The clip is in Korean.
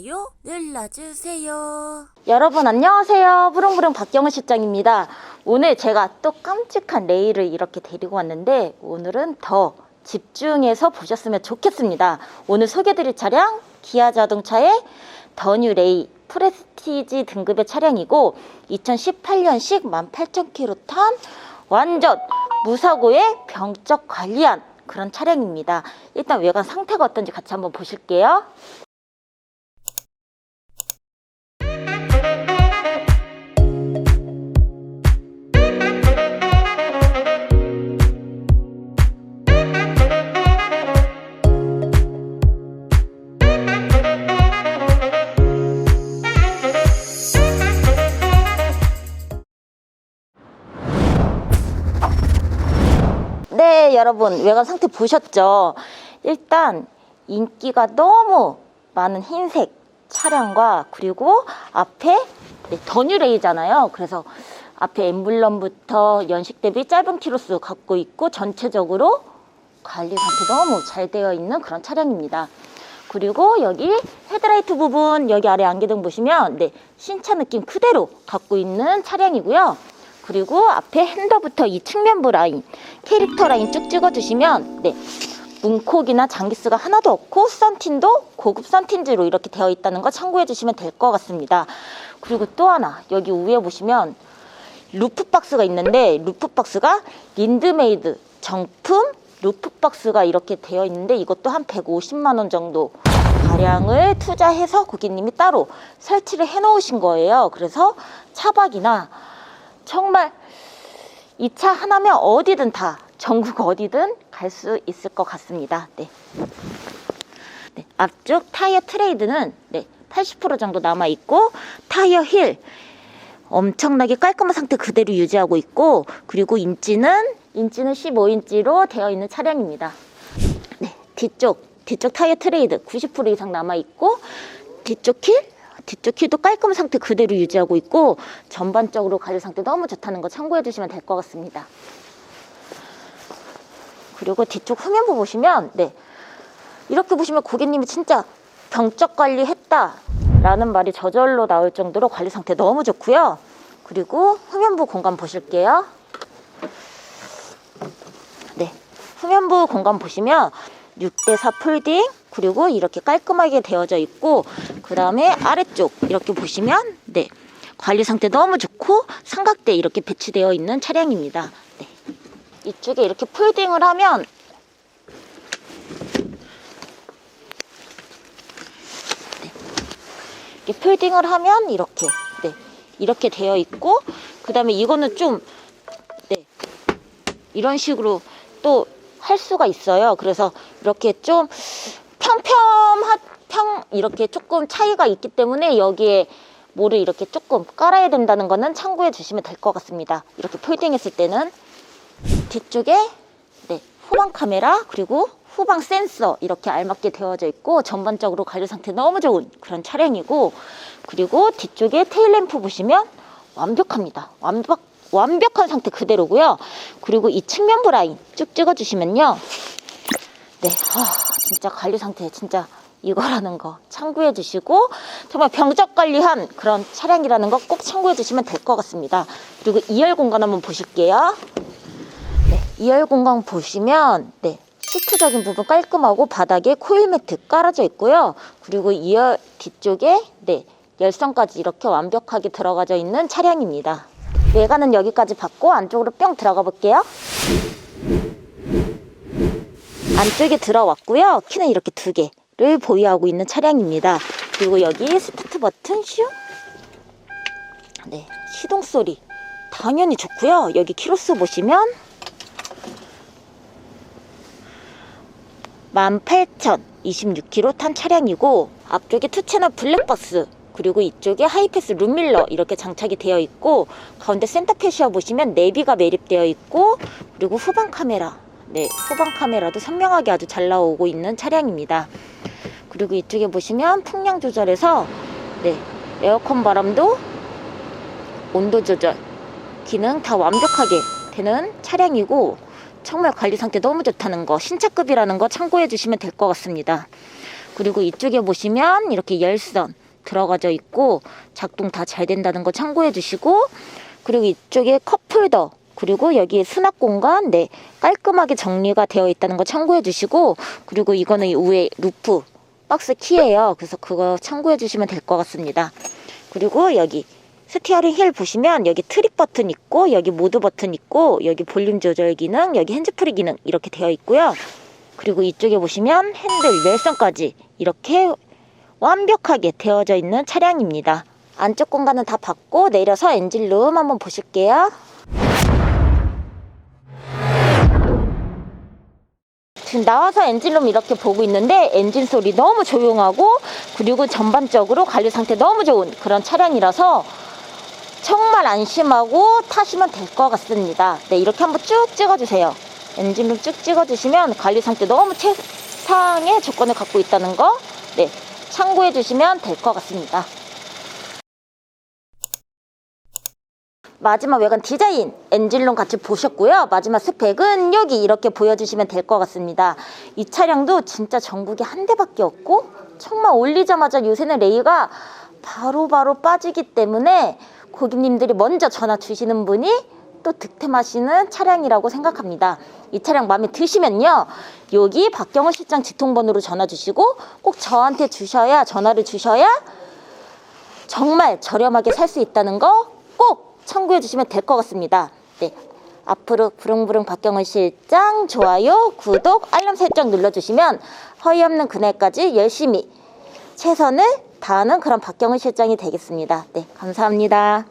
좋아요 눌러주세요. 여러분 안녕하세요. 부릉부릉 박경은 실장입니다. 오늘 제가 또 깜찍한 레이를 이렇게 데리고 왔는데 오늘은 더 집중해서 보셨으면 좋겠습니다. 오늘 소개드릴 차량 기아 자동차의 더뉴 레이 프레스티지 등급의 차량이고 2018년식 18,000km 탄 완전 무사고의 병적 관리한 그런 차량입니다. 일단 외관 상태가 어떤지 같이 한번 보실게요. 여러분 외관 상태 보셨죠? 일단 인기가 너무 많은 흰색 차량과 그리고 앞에 네, 더뉴레이잖아요. 그래서 앞에 엠블럼부터 연식 대비 짧은 키로수 갖고 있고 전체적으로 관리 상태 너무 잘 되어 있는 그런 차량입니다. 그리고 여기 헤드라이트 부분 여기 아래 안개등 보시면 네 신차 느낌 그대로 갖고 있는 차량이고요. 그리고 앞에 핸더부터 이 측면부 라인 캐릭터 라인 쭉 찍어주시면 네 문콕이나 장기스가 하나도 없고 썬틴도 고급 썬틴지로 이렇게 되어 있다는 거 참고해 주시면 될 것 같습니다. 그리고 또 하나 여기 위에 보시면 루프 박스가 있는데 루프 박스가 린드메이드 정품 루프 박스가 이렇게 되어 있는데 이것도 한 150만 원 정도 가량을 투자해서 고객님이 따로 설치를 해 놓으신 거예요. 그래서 차박이나 정말 이 차 하나면 어디든 다 전국 어디든 갈 수 있을 것 같습니다. 네. 네, 앞쪽 타이어 트레이드는 네, 80% 정도 남아 있고 타이어 힐 엄청나게 깔끔한 상태 그대로 유지하고 있고 그리고 인치는 인치는 15인치로 되어 있는 차량입니다. 네, 뒤쪽 뒤쪽 타이어 트레이드 90% 이상 남아 있고 뒤쪽 킬 뒤쪽 킬도 깔끔한 상태 그대로 유지하고 있고 전반적으로 관리 상태 너무 좋다는 거 참고해 주시면 될 것 같습니다. 그리고 뒤쪽 후면부 보시면 네 이렇게 보시면 고객님이 진짜 병적 관리했다 라는 말이 저절로 나올 정도로 관리 상태 너무 좋고요. 그리고 후면부 공간 보실게요. 네, 후면부 공간 보시면 6대4 폴딩 그리고 이렇게 깔끔하게 되어져 있고 그 다음에 아래쪽 이렇게 보시면 네 관리 상태 너무 좋고 삼각대 이렇게 배치되어 있는 차량입니다. 네. 이쪽에 이렇게 폴딩을 하면 네. 이렇게 폴딩을 하면 이렇게 네 이렇게 되어 있고 그 다음에 이거는 좀 네 이런 식으로 또 할 수가 있어요. 그래서 이렇게 좀 평평한 평 이렇게 조금 차이가 있기 때문에 여기에 뭐를 이렇게 조금 깔아야 된다는 거는 참고해 주시면 될 것 같습니다. 이렇게 폴딩 했을 때는 뒤쪽에 네, 후방 카메라 그리고 후방 센서 이렇게 알맞게 되어져 있고 전반적으로 관리 상태 너무 좋은 그런 차량이고 그리고 뒤쪽에 테일램프 보시면 완벽합니다. 완벽 완벽한 상태 그대로고요. 그리고 이 측면부 라인 쭉 찍어주시면요. 네, 아, 진짜 관리 상태 진짜 이거라는 거 참고해 주시고 정말 병적 관리한 그런 차량이라는 거 꼭 참고해 주시면 될 것 같습니다. 그리고 2열 공간 한번 보실게요. 네, 2열 공간 보시면 네, 시트적인 부분 깔끔하고 바닥에 코일 매트 깔아져 있고요. 그리고 2열 뒤쪽에 네, 열선까지 이렇게 완벽하게 들어가져 있는 차량입니다. 외관은 여기까지 받고 안쪽으로 뿅 들어가 볼게요. 안쪽에 들어왔고요. 키는 이렇게 두 개를 보유하고 있는 차량입니다. 그리고 여기 스타트 버튼 슈. 네, 시동 소리 당연히 좋고요. 여기 키로수 보시면 18,026km 탄 차량이고 앞쪽에 투채널 블랙박스 그리고 이쪽에 하이패스 룸밀러 이렇게 장착이 되어 있고 가운데 센터 캐시어 보시면 내비가 매립되어 있고 그리고 후방 카메라 네 후방 카메라도 선명하게 아주 잘 나오고 있는 차량입니다. 그리고 이쪽에 보시면 풍량 조절해서 네 에어컨 바람도 온도 조절 기능 다 완벽하게 되는 차량이고 정말 관리 상태 너무 좋다는 거 신차급이라는 거 참고해 주시면 될 것 같습니다. 그리고 이쪽에 보시면 이렇게 열선 들어가져 있고 작동 다 잘 된다는 거 참고해 주시고 그리고 이쪽에 컵홀더 그리고 여기 수납 공간 네 깔끔하게 정리가 되어 있다는 거 참고해 주시고 그리고 이거는 이 위에 루프 박스 키예요. 그래서 그거 참고해 주시면 될 것 같습니다. 그리고 여기 스티어링 힐 보시면 여기 트립 버튼 있고 여기 모드 버튼 있고 여기 볼륨 조절 기능 여기 핸즈프리 기능 이렇게 되어 있고요. 그리고 이쪽에 보시면 핸들 열선까지 이렇게 완벽하게 되어져 있는 차량입니다. 안쪽 공간은 다 받고 내려서 엔진룸 한번 보실게요. 지금 나와서 엔진룸 이렇게 보고 있는데 엔진 소리 너무 조용하고 그리고 전반적으로 관리 상태 너무 좋은 그런 차량이라서 정말 안심하고 타시면 될 것 같습니다. 네, 이렇게 한번 쭉 찍어주세요. 엔진룸 쭉 찍어주시면 관리 상태 너무 최상의 조건을 갖고 있다는 거, 네, 참고해 주시면 될 것 같습니다. 마지막 외관 디자인 엔진룸 같이 보셨고요. 마지막 스펙은 여기 이렇게 보여주시면 될 것 같습니다. 이 차량도 진짜 전국에 한 대밖에 없고 정말 올리자마자 요새는 레이가 바로 바로 빠지기 때문에 고객님들이 먼저 전화 주시는 분이 또 득템하시는 차량이라고 생각합니다. 이 차량 마음에 드시면요. 여기 박경호 실장 직통번호로 전화 주시고 꼭 저한테 주셔야 전화를 주셔야 정말 저렴하게 살 수 있다는 거 꼭 참고해 주시면 될 것 같습니다. 네. 앞으로 부릉부릉 박경은 실장 좋아요, 구독, 알람 설정 눌러주시면 허위 없는 그날까지 열심히 최선을 다하는 그런 박경은 실장이 되겠습니다. 네, 감사합니다.